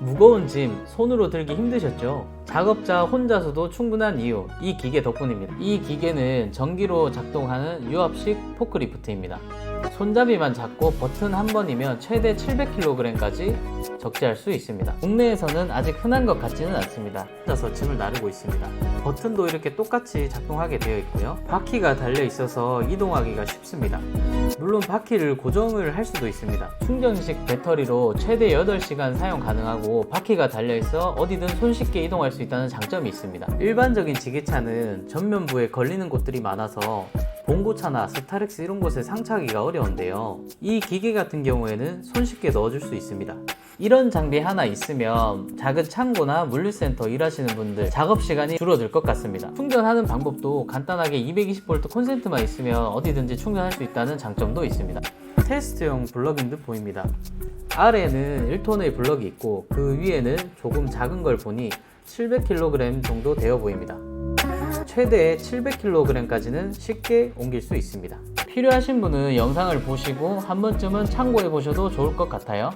무거운 짐 손으로 들기 힘드셨죠? 작업자 혼자서도 충분한 이유 이 기계 덕분입니다. 이 기계는 전기로 작동하는 유압식 포크리프트입니다. 손잡이만 잡고 버튼 한 번이면 최대 700kg까지 적재할 수 있습니다. 국내에서는 아직 흔한 것 같지는 않습니다. 혼자서 짐을 나르고 있습니다. 버튼도 이렇게 똑같이 작동하게 되어 있고요. 바퀴가 달려 있어서 이동하기가 쉽습니다. 물론 바퀴를 고정을 할 수도 있습니다. 충전식 배터리로 최대 8시간 사용 가능하고 바퀴가 달려 있어 어디든 손쉽게 이동할 수 있다는 장점이 있습니다. 일반적인 지게차는 전면부에 걸리는 곳들이 많아서 봉고차나 스타렉스 이런 곳에 상차하기가 어려운데요. 이 기계 같은 경우에는 손쉽게 넣어줄 수 있습니다. 이런 장비 하나 있으면 작은 창고나 물류센터 일하시는 분들 작업 시간이 줄어들 것 같습니다. 충전하는 방법도 간단하게 220V 콘센트만 있으면 어디든지 충전할 수 있다는 장점도 있습니다. 테스트용 블럭인 듯 보입니다. 아래에는 1톤의 블럭이 있고 그 위에는 조금 작은 걸 보니 700kg 정도 되어 보입니다. 최대 700kg까지는 쉽게 옮길 수 있습니다. 필요하신 분은 영상을 보시고 한 번쯤은 참고해 보셔도 좋을 것 같아요.